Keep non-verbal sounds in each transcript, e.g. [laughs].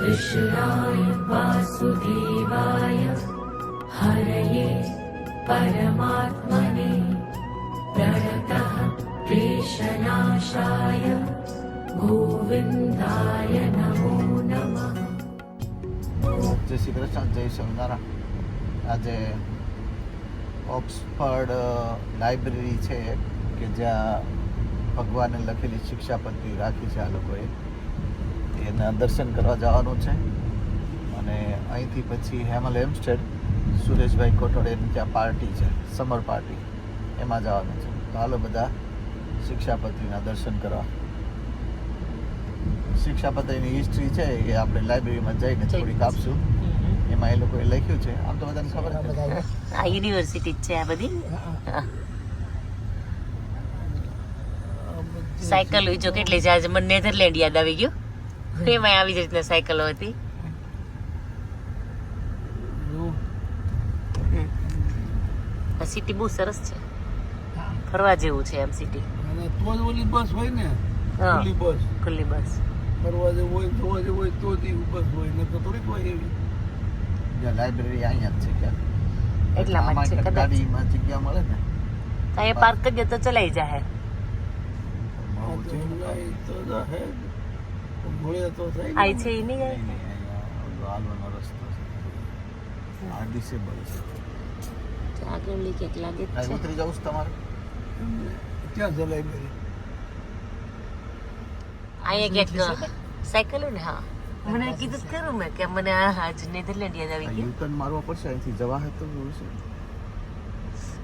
कृष्णाय वासुदेवाय हरये परमात्मने प्रणतः क्लेशनाशाय गोविन्दाय नमो नमः જય શ્રી કૃષ્ણ જય સ્વામિનારાયણ આજે ઓક્સફર્ડ લાઇબ્રેરી છે કે જ્યાં ભગવાને લખેલી શિક્ષાપત્રી રાખી છે આ લોકોએ એના દર્શન કરવા જવાનું છે. અને અહીંથી પછી હેમલ હેમસ્ટેડ સુરેશભાઈ કોટોડેની ત્યાં પાર્ટી છે સમર પાર્ટી. એમાં જવાનું છે. તો હાલો બધા શિક્ષાપત્રીના દર્શન કરવા. શિક્ષાપત્રીની હિસ્ટ્રી છે એ આપણે લાઇબ્રેરીમાં જઈને થોડીક આપશું. એમાં એ લોકોએ લખ્યું છે. આમ તો બધાને ખબર છે. આ યુનિવર્સિટી છે આ બધી. સાયકલ જો કેટલી છે? આજે મને નેધરલેન્ડ યાદ આવી ગયું. એમાં આવી જ રીતના સાયકલો હતી. આ સિટી બહુ સરસ છે. ફરવા જેવું છે એમ સિટી તો જ ઓલી બસ હોય ને? ખુલ્લી બસ ખુલ્લી બસ ફરવા જેવું હોય જોવા જેવું હોય તો જ બસ હોય ને તો થોડીક હોય એવી. લાઇબ્રેરી અહીંયા જ છે ક્યાં એટલા માટે છે કદાચ. જગ્યા મળે ને? અહીંયા પાર્ક કરીએ તો ચલાઈ જાય આઈ છે એ નહીં નહીં, જાય નહીં, અહીંયા ઓલો હાલવાનો રસ્તો છે. આ ડિસેબલ છે. આગળ લઈ ક્યાંક લાગે છે. ઉતરી જવું તમારે? ક્યાં છે લાઇબ્રેરી અહીંયા ક્યાંક સાયકલો ને? હા. મને કીધું ખરું મેં કે મને આ આજ નેધરલેન્ડ યાદ આવી ગયું. યુટર્ન મારવો પડશે અહીંથી જવા હે તો છે.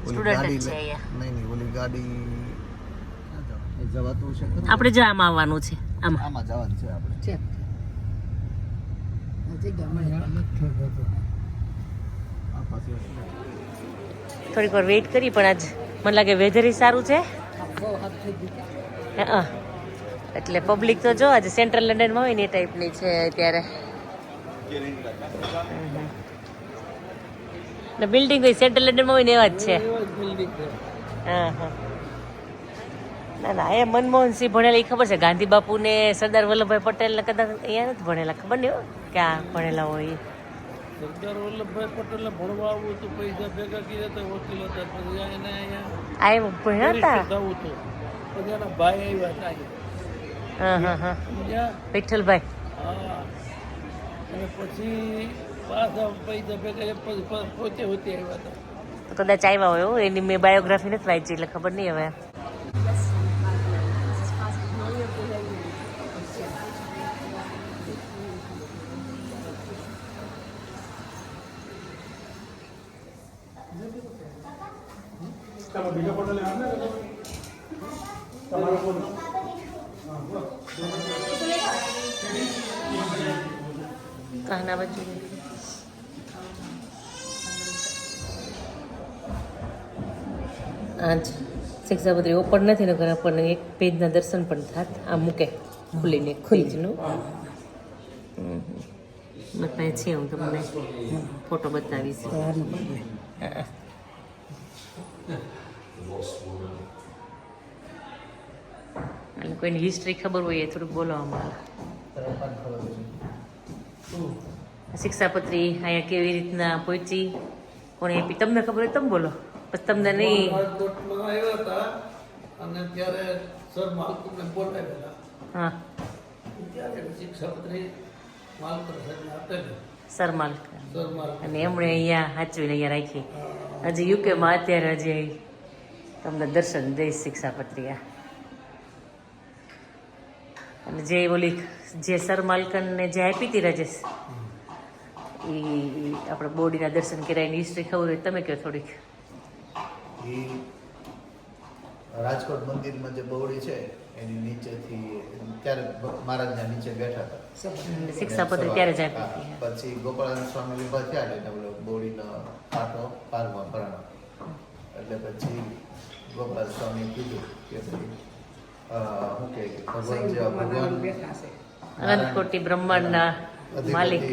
ગાડી અહીંયા. નહીં નહીં ઓલી ગાડી ક્યાં જવાનું? એ જવાતું છે આપણે જ આમાં આવવાનું છે. આમાં. આમાં જવાનું છે આપણે. થોડીક વાર વેઇટ કરી પણ આજ મને લાગે વેધર સારું છે. એટલે પબ્લિક તો જો આજે સેન્ટ્રલ લંડનમાં હોય ને એ ટાઈપની છે અત્યારે. ને બિલ્ડિંગ હોય સેન્ટ્રલ લંડનમાં હોય ને એવા જ છે. હા હા. ના ના એ મનમોહનસિંહ ભણેલા એ ખબર છે? ગાંધી બાપુ ને સરદાર વલ્લભભાઈ પટેલ ને કદાચ અહીંયા નથી ભણેલા ખબર નહીં હો ક્યાં ભણેલા હોય. સરદાર વલ્લભભાઈ પટેલને ભણવા આવું તો પૈસા ભેગા કર્યા તો વકીલ હતા પછી એને અહીંયા આ ભણ્યા હતા? પછી એના ભાઈ આવ્યા હતા હા હા હા. વિઠ્ઠલભાઈ. હા. અને પછી પાછા પૈસા ભેગા પોતે હોતે આવ્યા હતા. કદાચ આવ્યા હોય. એની મેં બાયોગ્રાફી નથી વાંચી એટલે ખબર નહીં હવે. આજ શિક્ષાપત્રી ઓપન નથી નગર આપણને એક પેજના દર્શન પણ થાત. આ મૂકે ખુલીને ખુલીજનું બતાવે છે હું તમને ફોટો બતાવીશ. એટલે કોઈની હિસ્ટ્રી ખબર હોય એ થોડુંક બોલો અમારે શિક્ષાપત્રી અહીંયા કેવી રીતના પહોંચી? કોણે આપી તમને ખબર હોય તમે બોલો. તમને નહીં. આવ્યા હતા અને ત્યારે સર માલકુમને બોલાવેલા. હા. ત્યારે શિક્ષાપત્રી માલકર સાહેબને આપેલી. સર માલક અને એમણે અહીંયા સાચવીને અહીંયા રાખી. હજી યુકેમાં અત્યારે હજી તમને દર્શન દઈશ શિક્ષાપત્રી અને જે ઓલી જે સર માલકનને જે આપી હતી રાજેશ એ આપણે બોડીના દર્શન કરાવીને હિસ્ટ્રી ખબર હોય તમે કહો થોડીક. ઈ રાજકોટ મંદિરમાં જે બવડી છે એની નીચેથી ત્યારે મહારાજના નીચે બેઠા હતા. શિક્ષાપત્રી ત્યારે જ આપી હા, હતી. પછી ગોપાળાનંદ સ્વામી ઊભા થયા એટલે ઓલો બોડીનો પાટો પારમાં ભરાણો. એટલે પછી ગોપાલ સ્વામી કીધું કે કહે કે ભગવાન જેવા ભગવાન અનંતકોટી બ્રહ્માંડના માલિક.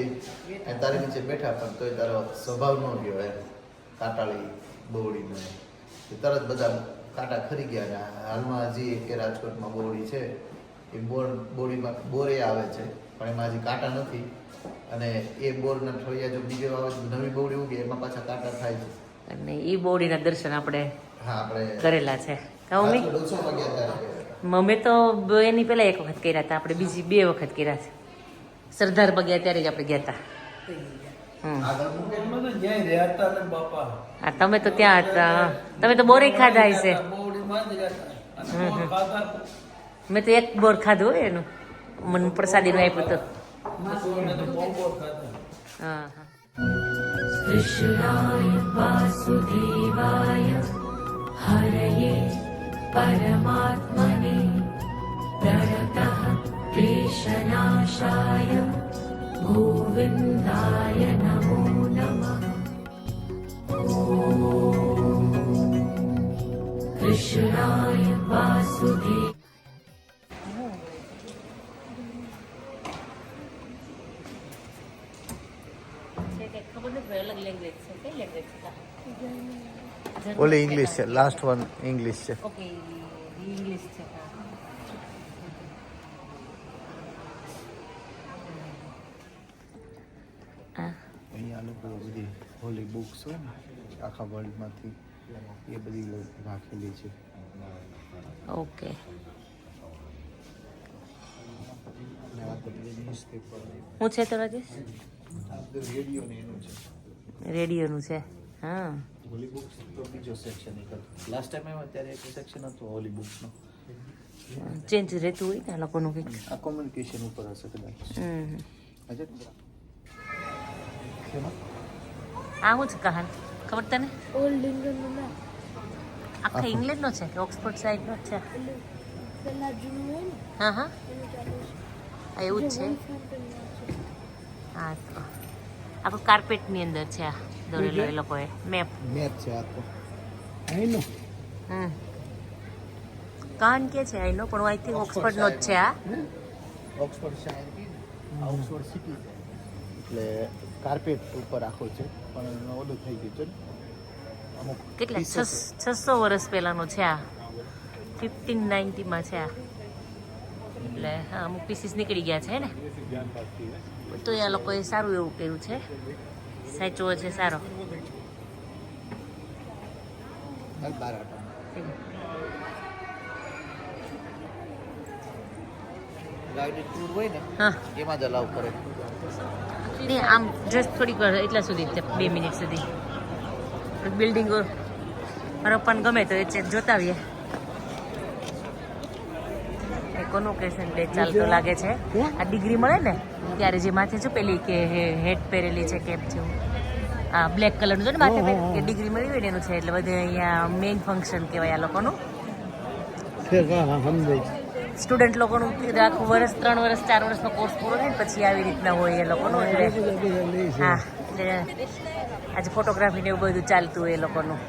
એ તારી નીચે બેઠા પણ તોય તારો સ્વભાવ ન ગયો એમ. કાટાળી બોવડીનો. એ તરત બધા કાંટા ખરી ગયા ને હાલમાં હજી કે રાજકોટમાં બોવડી છે એ બોર બોડીમાં બોરે આવે છે પણ એમાં હજી કાંટા નથી. અને એ બોરના ઠળિયા જો બીજો આવે તો નવી બોવડી ઉગે એમાં પાછા કાંટા થાય છે. અને એ બોડીના દર્શન આપણે હા આપણે કરેલા છે. મમ્મી? તો એની પહેલા એક વખત કર્યા હતા આપણે બીજી બે વખત કર્યા છે. સરદાર બગ્યા ત્યારે જ આપણે ગયા હતા. આગળ મૂકે? અમે તો જ્યાં રહેતા ને બાપા. હા તમે તો ત્યાં હતા તમે તો બોરે ખાધા હશે બોવડીમાં જ રહેતા અને બોર ખાતા મેં તો એક બોર ખાધું હોય એનું મને પ્રસાદીનું આપ્યું હતું બોરને તો બહુ બોર ખાતા હા હા कृष्णाय वासुदेवाय हरये परमात्मने प्रणतः क्लेशनाशाय गोविन्दाय नमो नमः ॐ कृष्णाय वासुदेव છે કે ખબર નથી અલગ લેંગ્વેજ છે કઈ લેંગ્વેજ છે ઓલી ઇંગ્લિશ છે લાસ્ટ વન ઇંગ્લિશ છે ઓકે ઇંગ્લિશ છે હા હા અહીંયા આ લોકો બધી હોલી બુક્સ હોય ને આખા વર્લ્ડમાંથી એ બધી રાખેલી છે. ઓકે. હું છે તો રાજેશ? રેડિયો છે રેડિયોનું છે. હા. હોલી બુક્સ તો બીજો સેક્શન એક લાસ્ટ ટાઈમ આવ્યો ત્યારે એક સેક્શન હતું હોલી બુક્સનો. ચેન્જ રહેતું હોય ને આ લોકોનું કંઈક. આ કોમ્યુનિકેશન ઉપર હશે કદાચ. હમ. અજય આ છે કહાન? ખબર તને? ઓલ્ડ ઇંગ્લેન્ડનું ના આખા ઇંગ્લેન્ડનો છે? કે ઓક્સફોર્ડ સાઈડનો જ છે? પેલા જૂનું હોય ને હા હા. એવું જ છે? હા તો. આપણું કાર્પેટની અંદર છે આ દોરેલો એ લોકોએ. મેપ મેપ છે હમ. કાન કે છે આઈનો પણ આઈ થિંક ઓક્સફોર્ડનો જ છે આ ઓક્સફોર્ડ શહેર ઓક્સફોર્ડ સિટી એટલે કાર્પેટ ઉપર રાખો છે. પણ ઓલું થઈ ગયું છે અમુક કેટલા? છસો વર્ષ પહેલાનો છે આ. ફિફ્ટીન નાઇન્ટીમાં છે આ. એટલે હા અમુક પીસીસ નીકળી ગયા છે ને. તો એ લોકોએ સારું એવું કર્યું છે. સાચવો છે સારો. ગાઈડેડ ટૂર હોય ને એમાં જ અલાવ કરે. ને આમ જસ્ટ થોડીક વાર એટલા સુધી બે મિનિટ સુધી. બિલ્ડિંગો હરપ્પાને ગમે તો એ ચેક જોતા આવીએ. એ કોન્વોકેશન ડે ચાલતો લાગે છે. આ ડિગ્રી મળે ને ત્યારે જે માથે જો પેલી કે હેટ પહેરેલી છે કેપ જેવું. આ બ્લેક કલરનું છે ને માથે કે ડિગ્રી મળી હોય ને એનું છે એટલે બધે અહીંયા મેઇન ફંક્શન કહેવાય આ લોકોનું. સ્ટુડન્ટ લોકોનું આખું વર્ષ ત્રણ વર્ષ ચાર વર્ષનો કોર્સ પૂરો થાય પછી આવી રીતના હોય એ લોકોનું એટલે હા એટલે આજે ફોટોગ્રાફી ને એવું બધું ચાલતું હોય એ લોકોનું.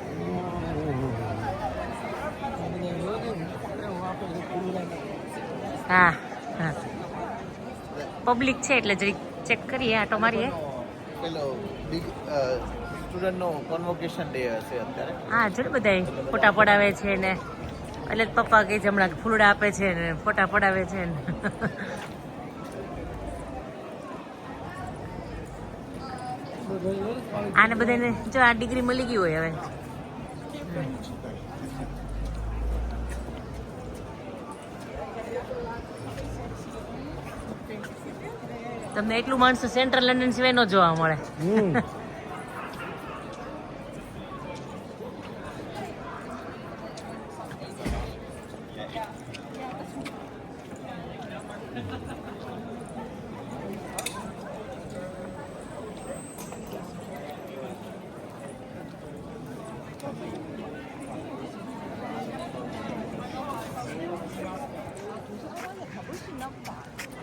હા હા. પબ્લિક છે એટલે જરીક ચેક કરીએ આટો મારીએ. સ્ટુડન્ટનો કોન્વોકેશન ડે હશે અત્યારે. હા જો બધા ફોટા પડાવે છે ને એટલે પપ્પા કહે છે હમણાં ફૂલડા આપે છે ને ફોટા પડાવે છે ને. આને બધાને જો આ ડિગ્રી મળી ગઈ હોય હવે. તમને એટલું માણસો સેન્ટ્રલ લંડન સિવાય ન જોવા મળે.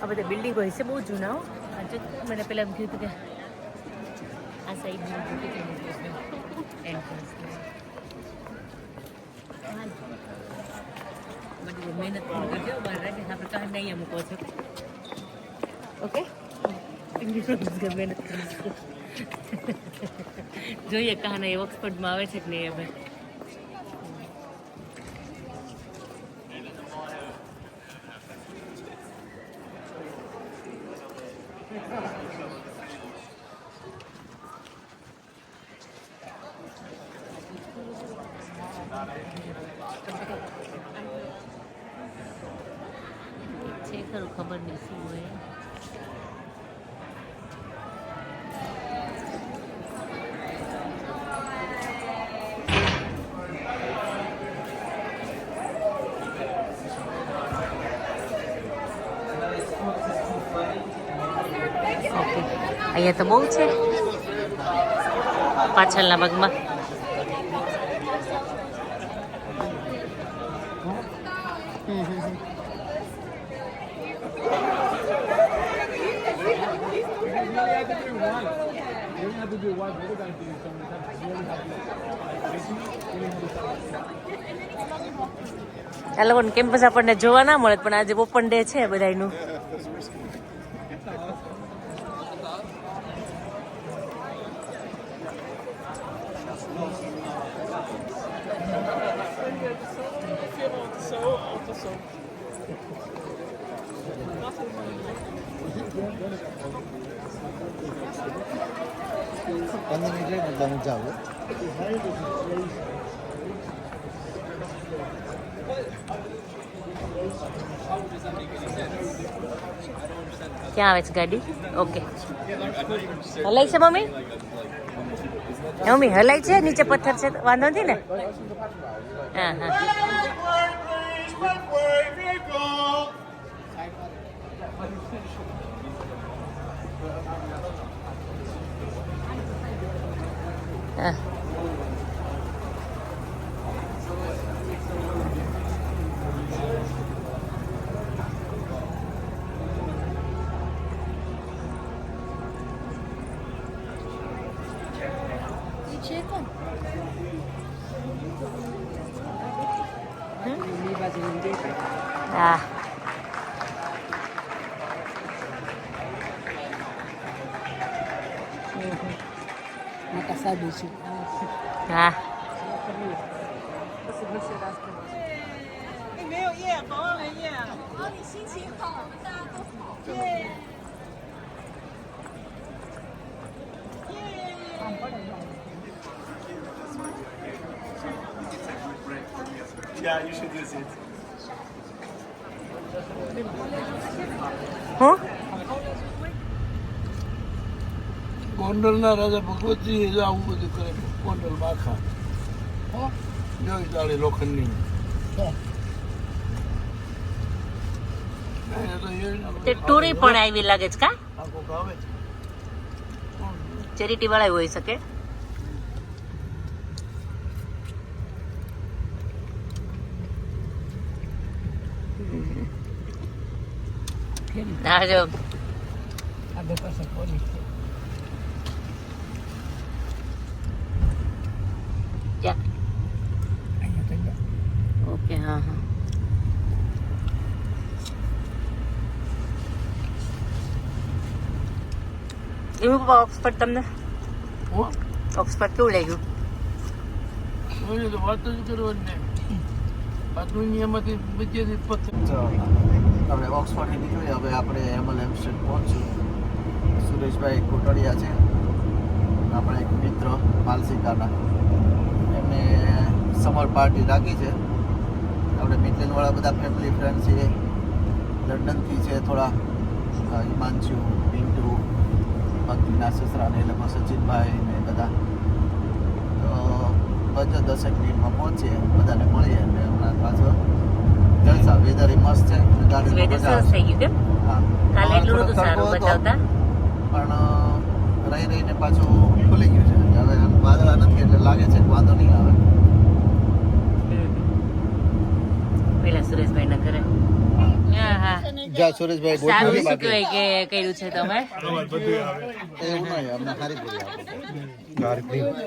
આ બધા બિલ્ડિંગો હશે બહુ જૂના મને પેલા એમ કીધું કે આ સાઈડ એન્ટ્રન્સ મહેનત કરજો બાર રાખી આપણે કાં નહીં મૂકો છો. ઓકે? મહેનત [laughs] જોઈએ કાન એ ઓક્સફર્ડમાં આવે છે કે નહીં હવે છે ખરું ખબર નહીં શું હોય. અહીંયા તો બહુ છે. પાછળના ભાગમાં. આ લોકોને કેમ્પસ આપણને જોવા ના મળે પણ આજે ઓપન ડે છે બધાયનું. જાઉં ક્યાં આવે છે ગાડી? ઓકે. હલાય છે મમ્મી? મમ્મી, હલાય છે? નીચે પથ્થર છે? વાંધો નથી ને? હા હા. Chico. Ah. Makasabi, Chico. Ah. Você 没有夜，保安没夜。好，你心情好，我们大家都好。对。એ છે કોણ હા હા હું ગોંડલના રાજા ભગવતજી એ આવું બધું કરે ગોંડલ માખા. હો? જોઈ તાળી લોખંડની. તો ટોરી પણ આવી લાગે છે કા? આ કોક આવે છે. ચેરિટી વાળા હોઈ શકે? ના જો ક્યાં ઓકે હા હા એવું પપ્પા ઓક્સફર્ડ તમને હો ઓક્સફર્ડ કેવું લાગ્યું જોઈએ તો વાત જ કરવાની નહીં આ દુનિયામાંથી બીજેથી પથ્થર તો આપણે ઓક્સફર્ડથી નીકળી હવે આપણે એમએલ હેમ્પસ્ટેડ પહોંચ્યું સુરેશભાઈ કોટડિયા છે. આપણા એક મિત્ર, માલસિકાના. એમને સમર પાર્ટી રાખી છે. આપણે મિટલેનવાળા બધા ફેમિલી ફ્રેન્ડ છે. લંડનથી છે થોડા હિમાંશુ, પિન્ટુ ભક્તિના સસરા ને એ સચિનભાઈ ને બધા. તો બસ દસેક મિનિટમાં પહોંચીએ, બધાને મળીએ અને હમણાં પાછો જલસા વેધર મસ્ત છે. વેધર સરસ થઈ ગયું કેમ કાલે એટલું થોડોક સારું બતાવતા? પણ રહી રહીને પાછું ખુલી ગયું છે. હવે વાદળા નથી એટલે લાગે છે વાંધો નહીં આવે. પેલા સુરેશભાઈ ના જા સુરેશભાઈ સારું ગોઠવી શું કહેવાય કે કર્યું છે તમે? એવું નહીં અમને સારી પૂરી આપો.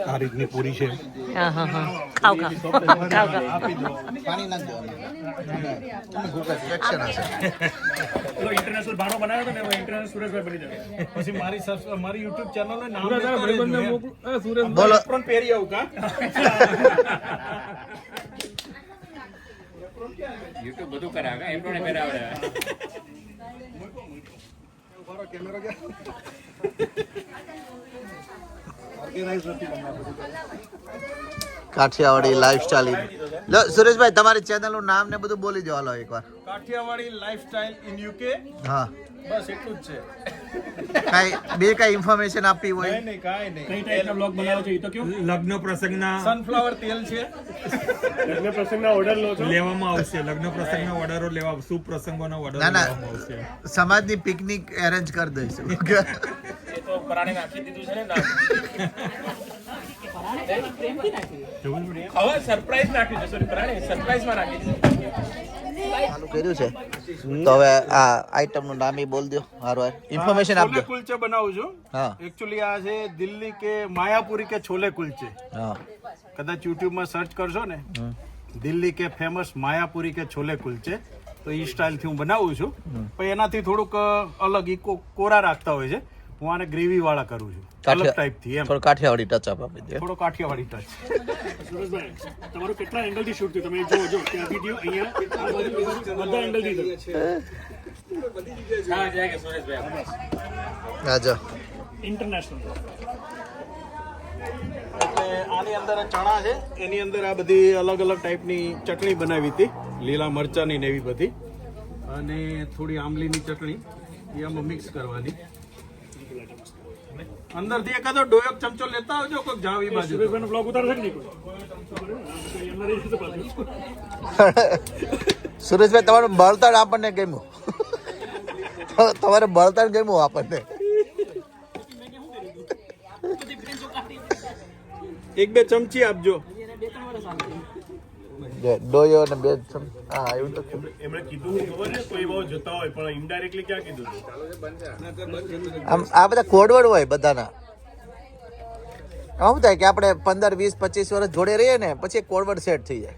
આ રીતની પૂરી છે. હા હા હા. ખાવ ખાવ. ખાવ ખાવ. પાણી નાખ દો ઇન્ટરનેશનલ ભાણો બનાવ્યો ને ઇન્ટરનેશનલ સુરેશભાઈ બની જાય. પછી મારી મારી યુટ્યુબ ચેનલનું નામ સુરેશ લેતા આવું રહેજો [laughs] એમ. મોકલું. એ સુરેશ બોલો પણ પહેરી આવું કા યુટ્યુબ બધું કરાવે. એમ પણ પહેરાવડે કાઠિયાવાડી લાઈફસ્ટાઈલ લો સુરેશભાઈ તમારી ચેનલનું નામ ને બધું બોલી દો. હાલો એકવાર. કાઠિયાવાડી લાઈફસ્ટાઈલ ઇન યુકે હા. બસ એટલું જ છે. કાંઈ બે કાંઈ ઇન્ફોર્મેશન આપી હોય. નહીં નહીં કાંઈ નહીં. કઈ ટાઈપના બ્લોગ બનાવો છો? એ તો કયો? લગ્ન પ્રસંગના સનફ્લાવર તેલ છે. લગ્ન પ્રસંગના ઓર્ડર લો છો? લેવામાં આવશે. લગ્ન પ્રસંગના ઓર્ડરો લેવા શુભ પ્રસંગોના ઓર્ડરો ના, ના. લેવામાં આવશે. સમાજની પિકનિક એરેન્જ કરી દઈશું. [laughs] એ તો પરાણે નાખી દીધું છે ને હવે સરપ્રાઈઝ નાખ્યું છે. સોરી પરાણે સરપ્રાઈઝમાં નાખી દીધું. ચાલુ કર્યું છે. તો હવે આ આઈટમનું નામ બોલ દો હારો ઇન્ફોર્મેશન આપજો. કુલચે બનાવું છું. હા. એકચ્યુઅલી આ છે દિલ્હી કે માયાપુરી કે છોલે કુલચે. હા. કદાચ યુટ્યુબમાં સર્ચ કરશો ને. દિલ્હી કે ફેમસ માયાપુરી કે છોલે કુલચે. તો એ સ્ટાઇલથી હું બનાવું છું. પણ એનાથી થોડુંક અલગ ઈ કોરા રાખતા હોય છે. હું આને ગ્રેવી વાળા કરું છું. અલગ ટાઈપ ટાઈપથી એમ. થોડો કાઠિયાવાડી ટચ આપ આપી દે. થોડો કાઠિયાવાડી ટચ સુરેશભાઈ તમારું કેટલા એંગલથી શૂટ થયું? તમે જો જો ત્યાં વિડિયો અહીંયા આ બાજુ, બધા એંગલથી થયું. રાજા ઇન્ટરનેશનલ આની અંદર ચણા છે. એની અંદર આ બધી અલગ અલગ ટાઈપની ચટણી બનાવી હતી. લીલા મરચાની ને એવી બધી. અને થોડી આંબલીની ચટણી. એ આમાં મિક્સ કરવાની. અંદરથી એકાદો ડોયક ચમચો લેતા આવજો કોઈક જાવ એ બાજુ. સુરેશભાઈનો બ્લોગ ઉતારશે કે નહીં. [laughs] સુરેશભાઈ તમારું બળતણ આપણને ગમ્યું. [laughs] તમારે બળતણ ગમ્યું આપણને. એક બે ચમચી આપજો. ડોયો અને બે ચમ- હા એવું તો એમણે કીધું ખબર છે? કોઈ બહુ જોતા હોય પણ ઇનડાયરેક્ટલી ક્યાં કીધું આમ આ બધા કોડવડ હોય બધાના. આવું થાય કે આપણે પંદર વીસ પચીસ વર્ષ જોડે રહીએ ને પછી કોડવડ સેટ થઈ જાય.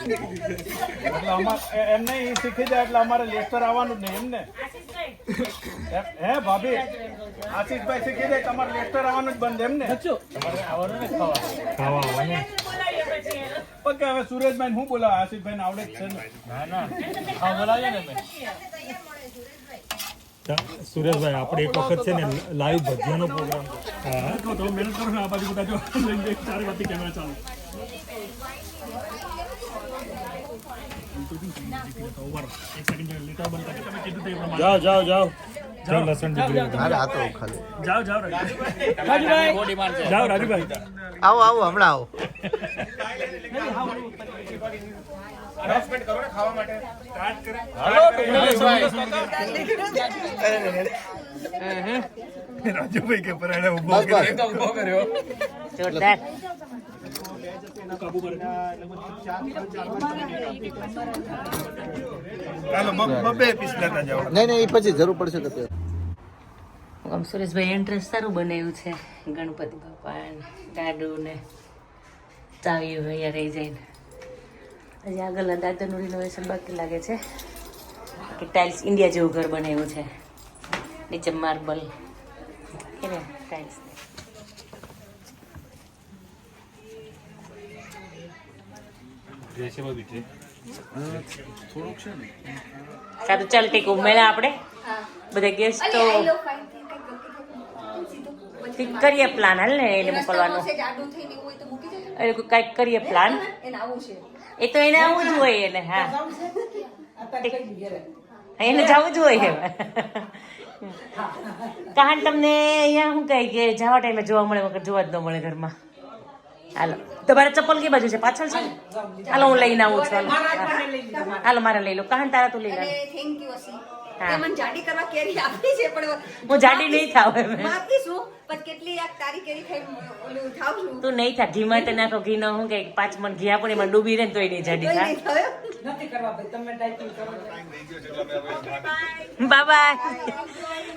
એટલે અમારે એમ એમને એ શીખી જાય એટલે અમારે લેક્ચર આવવાનું જ નહીં એમને હે- હે ભાભી? આશીષભાઈ શીખી જાય તમારે લેક્ચર આવવાનું જ બંધ એમને તમારે આવવાનું ને ખાવા ખાવા આવવાનું પણ હવે સુરેશભાઈ હું બોલાવ? આશીષભાઈ ને આવડે જ છે ને? ના ના. હા બોલાવીએ ને ભાઈ. સુરેશભાઈ આપણે એક વખત છે ને લાઈવ ભજનનો પ્રોગ્રામ હા. તો તમે મહેનત કરો ને આ બાજુ બધા જો. ચારે બાજુ કેમેરા ચાલુ એક સેકન્ડ લેતા બંધ કરી તમે કીધું તે પ્રમાણે જાઓ જાઓ જાઓ. જાઓ લસણ ડીગરી અરે આ તો ખાલી. જાઓ જાઓ રાજુભાઈ જાઓ રાજુભાઈ આવો આવો હમણાં આવો. રાજુભાઈ કે પરાણે ઊભો બસ બસ જોરદાર ચાલો બબે કે એ પછી જરૂર પડશે તો આમ સુરેશભાઈ એન્ટ્રન્સ સારું બનાવ્યું છે. ગણપતિ બાપા ને ગાડું ને ચાવી ભૈયા રહી જાય ને. હજી આગળ દાદરનું રિનોવેશન બાકી લાગે છે. કે ટાઇલ્સ ઇન્ડિયા જેવું ઘર બનાવ્યું છે. નીચે માર્બલ કે ને ટાઇલ્સ સારું ચાલ કંઈક ઉમેરા આપણે? બધા ગેસ્ટ કરીએ પ્લાન હાલ ને એને મોકલવાનો. એ કંઈક કરીએ પ્લાન એ તો એને આવું જ હોય એને હા. એને જવું જ હોય [laughs] કહાન તમને અહીંયા શું કહે કે જવા ટાઈમે જોવા મળે વગર જોવા જ ન મળે ઘરમાં. હાલો. તમારે ચપ્પલ કઈ બાજુ છે? પાછળ છે? હાલો હું લઈને આવું છું. હાલો. મારે લઈ લો. કહાન તારા તું લઈ લે. થેન્ક યુ અસી હા. જાડી નહીં થાવ તું નહીં થા. ઘીમાં તો નાખો ઘી નો હું કે પાંચ મણ ઘી આપો એમાં ડૂબી રહે તો નહીં જાડી થયો બાય.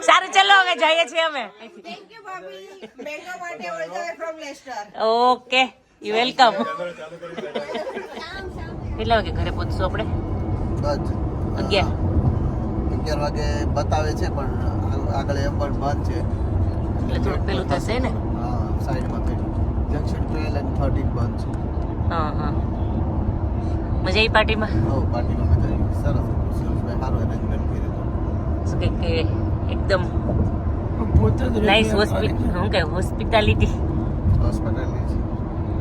સારું ચલો હવે જઈએ છીએ અમે. થેન્ક યુ ભાભી. મેંગો માટે all the way from Leicester okay you welcome કેટલા વાગે ઘરે પહોંચશું આપણે? બસ. અગિયાર. અગિયાર વાગે બતાવે છે પણ આગળ એમ પણ બંધ છે. એટલે થોડું પેલું થશે ને? હા સાઈડમાં થઈ જંક્શન ટ્વેલ્વ એન્ડ થર્ટીન બંધ છે. હા હા. મજા આવી પાર્ટીમાં? હો પાર્ટીમાં મજા આવી સરસ હતું સારું એરેન્જમેન્ટ કર્યું હતું. શું કે કે એકદમ નાઈસ નાઇસ હોસ્પિટલ શું કે હોસ્પિટાલિટી હોસ્પિટાલિટી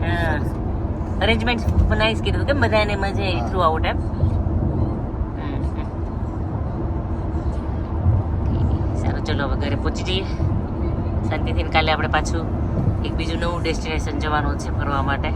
હા. અરેન્જમેન્ટ પણ નાઇસ કીધું કેમ બધાને મજા આવી થ્રુ આઉટ એમ. સારું ચલો હવે ઘરે પહોંચી જઈએ. શાંતિથી ને કાલે આપણે પાછું એક બીજું નવું ડેસ્ટિનેશન જવાનું છે ફરવા માટે.